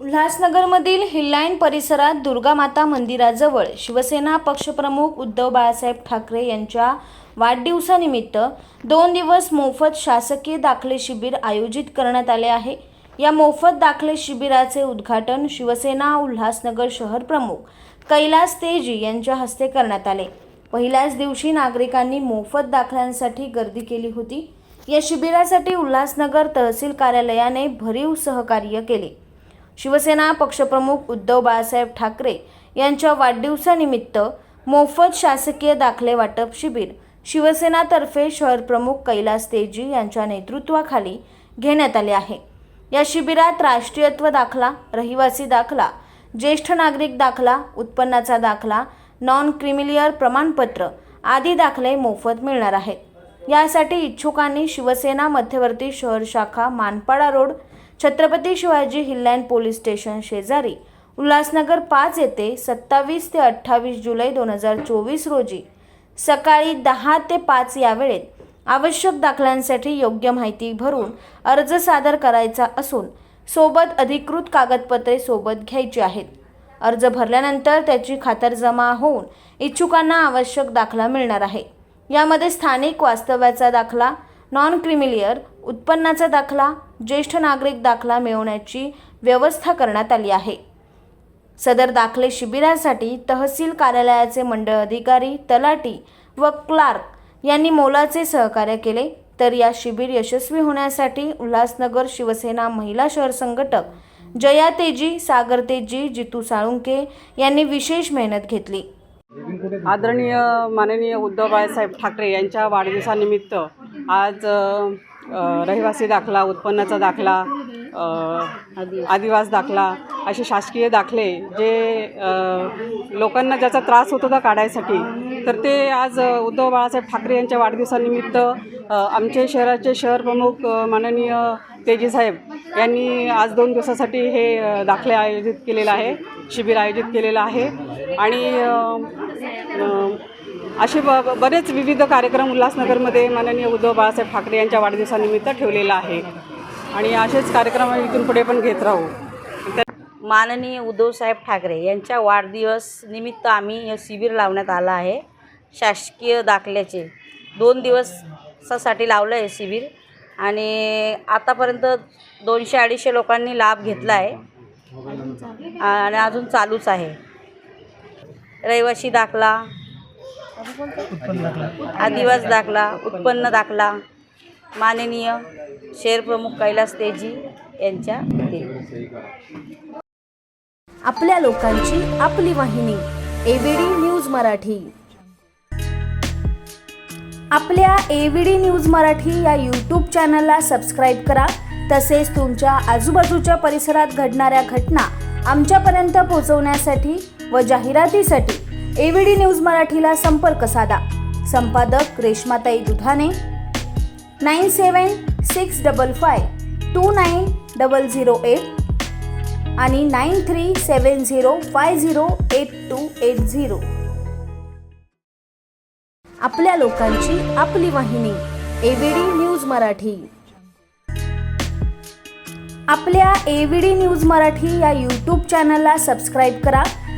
उल्हासनगरमधील हिल्लाईन परिसरात दुर्गा माता मंदिराजवळ शिवसेना पक्षप्रमुख उद्धव बाळासाहेब ठाकरे यांच्या वाढदिवसानिमित्त दोन दिवस मोफत शासकीय दाखले शिबिर आयोजित करण्यात आले आहे. या मोफत दाखले शिबिराचे उद्घाटन शिवसेना उल्हासनगर शहर प्रमुख कैलास तेजी यांच्या हस्ते करण्यात आले. पहिल्याच दिवशी नागरिकांनी मोफत दाखल्यांसाठी गर्दी केली होती. या शिबिरासाठी उल्हासनगर तहसील कार्यालयाने भरीव सहकार्य केले. शिवसेना पक्षप्रमुख उद्धव बाळासाहेब ठाकरे यांच्या वाढदिवसानिमित्त मोफत शासकीय दाखले वाटप शिबिर शिवसेनातर्फे शहर प्रमुख कैलास तेजी यांच्या नेतृत्वाखाली घेण्यात आले आहे. या शिबिरात राष्ट्रीयत्व दाखला रहिवासी दाखला ज्येष्ठ नागरिक दाखला उत्पन्नाचा दाखला नॉन क्रिमिलियर प्रमाणपत्र आदी दाखले मोफत मिळणार आहेत. यासाठी इच्छुकांनी शिवसेना मध्यवर्ती शहर शाखा Manpada road Chhatrapati Shivaji hill line police station शेजारी उल्हासनगर पाच येथे सत्तावीस ते अठ्ठावीस जुलै दोन हजार चोवीस रोजी सकाळी दहा ते पाच या वेळेत आवश्यक दाखल्यांसाठी योग्य माहिती भरून अर्ज सादर करायचा असून सोबत अधिकृत कागदपत्रे सोबत घ्यायची आहेत. अर्ज भरल्यानंतर त्याची खातरजमा होऊन इच्छुकांना आवश्यक दाखला मिळणार आहे. यामध्ये स्थानिक वास्तव्याचा दाखला नॉन क्रिमिलियर उत्पन्नाचा दाखला ज्येष्ठ नागरिक दाखला मिळवण्याची व्यवस्था करण्यात आली आहे. सदर दाखले शिबिरासाठी तहसील कार्यालयाचे मंडळ अधिकारी तलाटी व क्लार्क यांनी मोलाचे सहकार्य केले. तर या शिबिर यशस्वी होण्यासाठी उल्हासनगर शिवसेना महिला शहर संघटक जया तेजी सागर तेजी जितू साळुंके यांनी विशेष मेहनत घेतली. आदरणीय माननीय उद्धव बाळासाहेब ठाकरे यांच्या वाढदिवसानिमित्त आज रहिवासी दाखला उत्पन्नाचा दाखला आदिवास दाखला असे शासकीय दाखले जे लोकांना ज्याचा त्रास होत होता काढायसाठी तर ते आज उद्धव बाळासाहेब ठाकरे यांच्या वाढदिवसानिमित्त आमचे शहराचे शहर प्रमुख माननीय तेजी साहेब यांनी आज दोन दिवसासाठी हे दाखले आयोजित केलेलं आहे शिबिर आयोजित केलेलं आहे. आणि असे ब बरेच विविध कार्यक्रम उल्हासनगरमध्ये माननीय उद्धव बाळासाहेब ठाकरे यांच्या वाढदिवसानिमित्त ठेवलेला आहे. आणि असेच कार्यक्रम इथून पुढे पण घेत राहू. माननीय उद्धवसाहेब ठाकरे यांच्या वाढदिवस निमित्त आम्ही हे शिबिर लावण्यात आलं आहे. शासकीय दाखल्याचे दोन दिवसासाठी लावलं आहे शिबिर. आणि आतापर्यंत दोनशे अडीचशे लोकांनी लाभ घेतला आहे. आणि अजून चालूच आहे. रहिवासी दाखला आदिवास दाखला उत्पन्न दाखला माननीय शेर प्रमुख कैलास तेजी यांच्या आपल्या लोकांची आपली वाहिनी एबीडी न्यूज मराठी. आपल्या एबीडी न्यूज मराठी या यूट्यूब चॅनलला सबस्क्राईब करा. तसेच तुमच्या आजूबाजूच्या परिसरात घडणाऱ्या घटना आमच्यापर्यंत पोहोचवण्यासाठी व जाहिरातीसाठी एव्हीडी न्यूज मराठीला संपर्क साधा. संपादक Reshmatai Dudhane nine seven six double five two nine double zero eight आणि nine three seven zero five zero eight two eight zero. आपल्या लोकांची आपली वाहिनी एव्हीडी न्यूज मराठी. आपल्या एव्हीडी न्यूज मराठी या यूट्यूब चॅनलला सबस्क्राईब करा.